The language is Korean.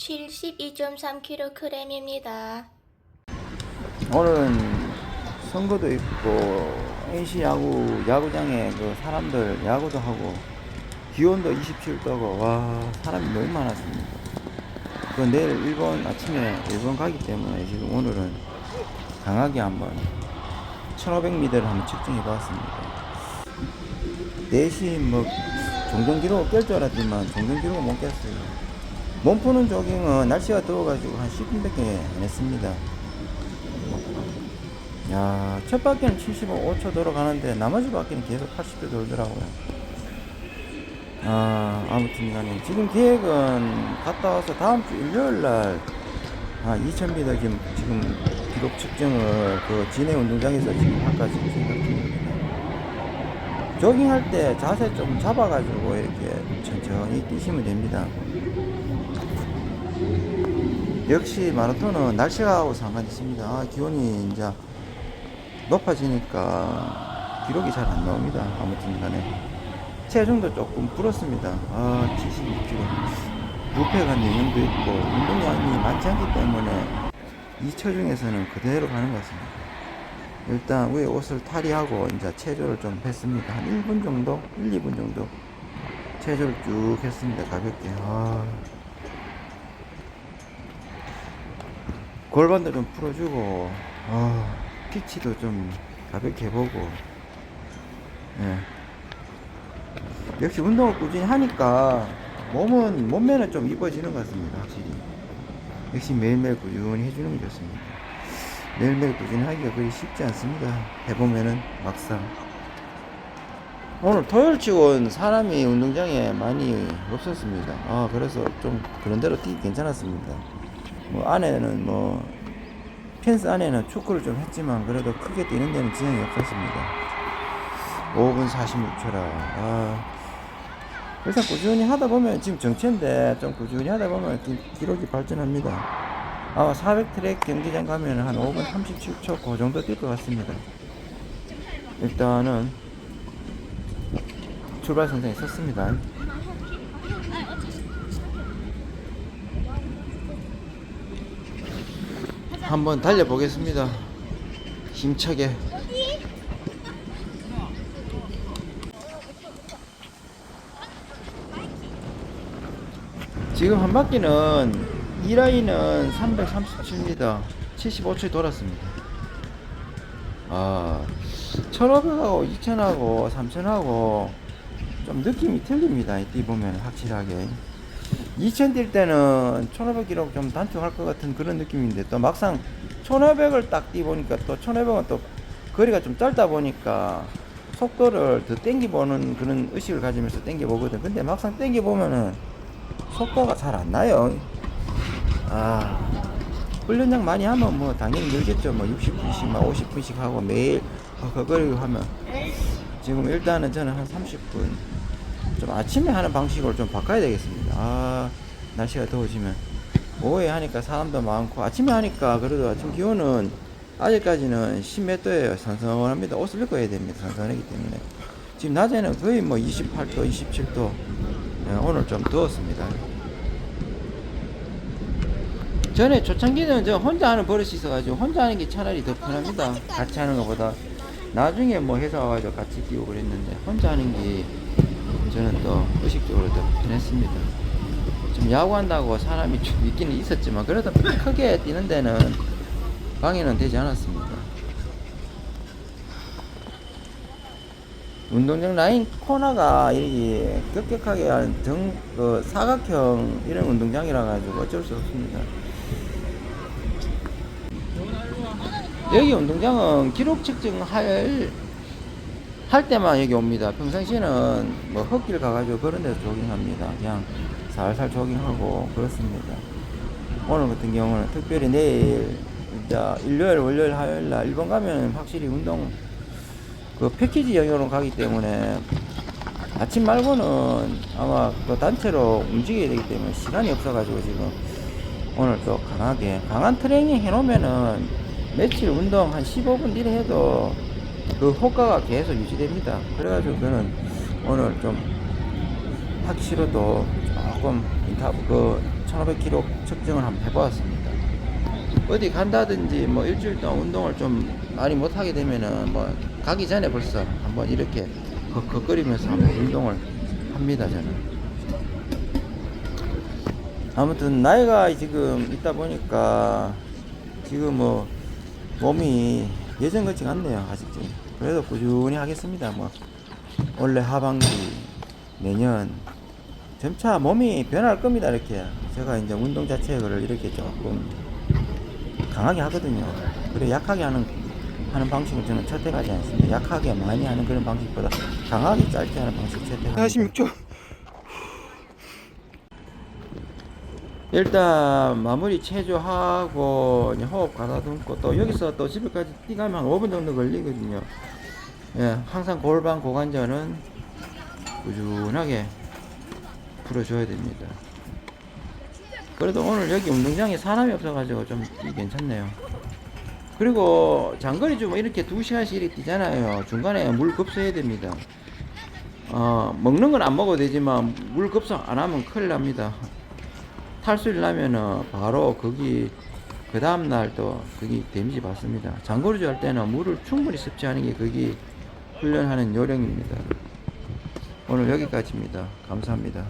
72.3kg입니다. 오늘은 선거도 있고 NC 야구 야구장에 그 사람들 야구도 하고 기온도 27도고 와 사람이 너무 많았습니다. 그 내일 일본 아침에 일본 가기 때문에 지금 오늘은 강하게 한번 1500m를 한번 측정해 봤습니다. 대신 뭐 종종 기록 깰 줄 알았지만 종종 기록은 못 깼어요. 몸 푸는 조깅은 날씨가 더워가지고 한 10분밖에 안 했습니다. 야, 첫 바퀴는 75초 돌아가는데 나머지 바퀴는 계속 80도 돌더라고요. 아, 아무튼 간에 지금 계획은 갔다 와서 다음 주 일요일 날 아, 2000m 지금, 지금 기록 측정을 그 진해 운동장에서 지금 할까 지금 생각 중입니다. 조깅할 때 자세 좀 잡아가지고 이렇게 천천히 뛰시면 됩니다. 역시 마라톤은 날씨하고 상관이 있습니다. 아, 기온이 이제 높아지니까 기록이 잘 안 나옵니다. 아무튼 간에. 체중도 조금 불었습니다. 아, 76kg. 부패가 내년도 있고, 운동량이 많지 않기 때문에 이 체중에서는 그대로 가는 것 같습니다. 일단 위에 옷을 탈의하고 이제 체조를 좀 했습니다. 한 1분 정도? 1, 2분 정도. 체조를 쭉 했습니다. 가볍게. 아. 골반도 좀 풀어주고, 아, 피치도 좀 가볍게 해보고, 예. 역시 운동을 꾸준히 하니까 몸은, 몸매는 좀 이뻐지는 것 같습니다, 확실히. 역시 매일매일 꾸준히 해주는 게 좋습니다. 매일매일 꾸준히 하기가 그리 쉽지 않습니다. 해보면은 막상. 오늘 토요일 치고는 사람이 운동장에 많이 없었습니다. 아, 그래서 좀 그런 대로 뛰기 괜찮았습니다. 뭐 안에는 뭐 펜스 안에는 축구를 좀 했지만 그래도 크게 뛰는 데는 지장이 없었습니다. 5분 46초라. 아, 일단 꾸준히 하다 보면 지금 정체인데 좀 꾸준히 하다 보면 기, 기록이 발전합니다. 아마 400 트랙 경기장 가면 한 5분 37초 그 정도 뛸 것 같습니다. 일단은 출발 선생이 섰습니다. 한번 달려보겠습니다. 힘차게. 지금 한 바퀴는 이 라인은 337m 75초에 돌았습니다. 아, 1500하고 2000하고 3000하고 좀 느낌이 틀립니다. 이뛰 보면 확실하게. 2000뛸 때는 1500 기록 좀 단축할 것 같은 그런 느낌인데 또 막상 1500을 딱 뛰보니까 또 1500은 또 거리가 좀 짧다 보니까 속도를 더 땡겨보는 그런 의식을 가지면서 땡겨보거든. 근데 막상 땡겨보면은 속도가 잘 안 나요. 아, 훈련량 많이 하면 뭐 당연히 늘겠죠. 뭐 60분씩, 막 50분씩 하고 매일 허거거리고 하면 지금 일단은 저는 한 30분 좀 아침에 하는 방식으로 좀 바꿔야 되겠습니다. 아, 날씨가 더워지면 오후에 하니까 사람도 많고 아침에 하니까 그래도 아침 기온은 아직까지는 10몇 도예요. 선선합니다. 옷을 입고 해야 됩니다. 선선하기 때문에 지금 낮에는 거의 뭐 28도, 27도. 예, 오늘 좀 더웠습니다. 전에 초창기는 저 혼자 하는 버릇이 있어가지고 혼자 하는 게 차라리 더 편합니다. 같이 하는 것보다 나중에 뭐 회사 와가지고 같이 뛰고 그랬는데 혼자 하는 게 저는 또 의식적으로 더 편했습니다. 좀 야구한다고 사람이 좀 있기는 있었지만 그래도 크게 뛰는 데는 방해는 되지 않았습니다. 운동장 라인 코너가 이 급격하게 등, 그 사각형 이런 운동장이라 가지고 어쩔 수 없습니다. 여기 운동장은 기록 측정할 할 때만 여기 옵니다. 평상시에는 뭐 흙길 가가지고 그런 데서 조깅합니다. 그냥 살살 조깅하고 그렇습니다. 오늘 같은 경우는 특별히 내일 일요일, 월요일, 화요일 날 일본 가면 확실히 운동 그 패키지 영역으로 가기 때문에 아침 말고는 아마 그 단체로 움직여야 되기 때문에 시간이 없어가지고 지금 오늘 또 강하게 강한 트레이닝 해놓으면은 며칠 운동 한 15분 뒤에 해도 그 효과가 계속 유지됩니다. 그래가지고 저는 오늘 좀 싫어도 조금 다, 그 1500km 측정을 한번 해보았습니다. 어디 간다든지 뭐 일주일 동안 운동을 좀 많이 못하게 되면은 뭐 가기 전에 벌써 한번 이렇게 걷거리면서 한번 운동을 합니다 저는. 아무튼 나이가 지금 있다 보니까 지금 뭐 몸이 예전 같지가 않네요 아직도. 그래도 꾸준히 하겠습니다 뭐. 올해 하반기 내년 점차 몸이 변할 겁니다 이렇게. 제가 이제 운동 자체를 이렇게 조금 강하게 하거든요. 그래 약하게 하는 하는 방식을 저는 채택하지 않습니다. 약하게 많이 하는 그런 방식보다 강하게 짧게 하는 방식 채택합니다. 46초. 일단 마무리 체조하고 호흡 가다듬고 또 여기서 또 집에까지 뛰가면 한 5분 정도 걸리거든요. 예, 항상 골반 고관절은 꾸준하게 풀어줘야 됩니다. 그래도 오늘 여기 운동장에 사람이 없어가지고 좀 괜찮네요. 그리고 장거리 좀 이렇게 2시간씩 이렇게 뛰잖아요. 중간에 물 급수해야 됩니다. 어, 먹는 건 안 먹어도 되지만 물 급수 안 하면 큰일 납니다. 탈수를 나면은 바로 거기 그 다음날 또 거기 데미지 받습니다. 장거리주 할 때는 물을 충분히 섭취하는 게 거기 훈련하는 요령입니다. 오늘 여기까지입니다. 감사합니다.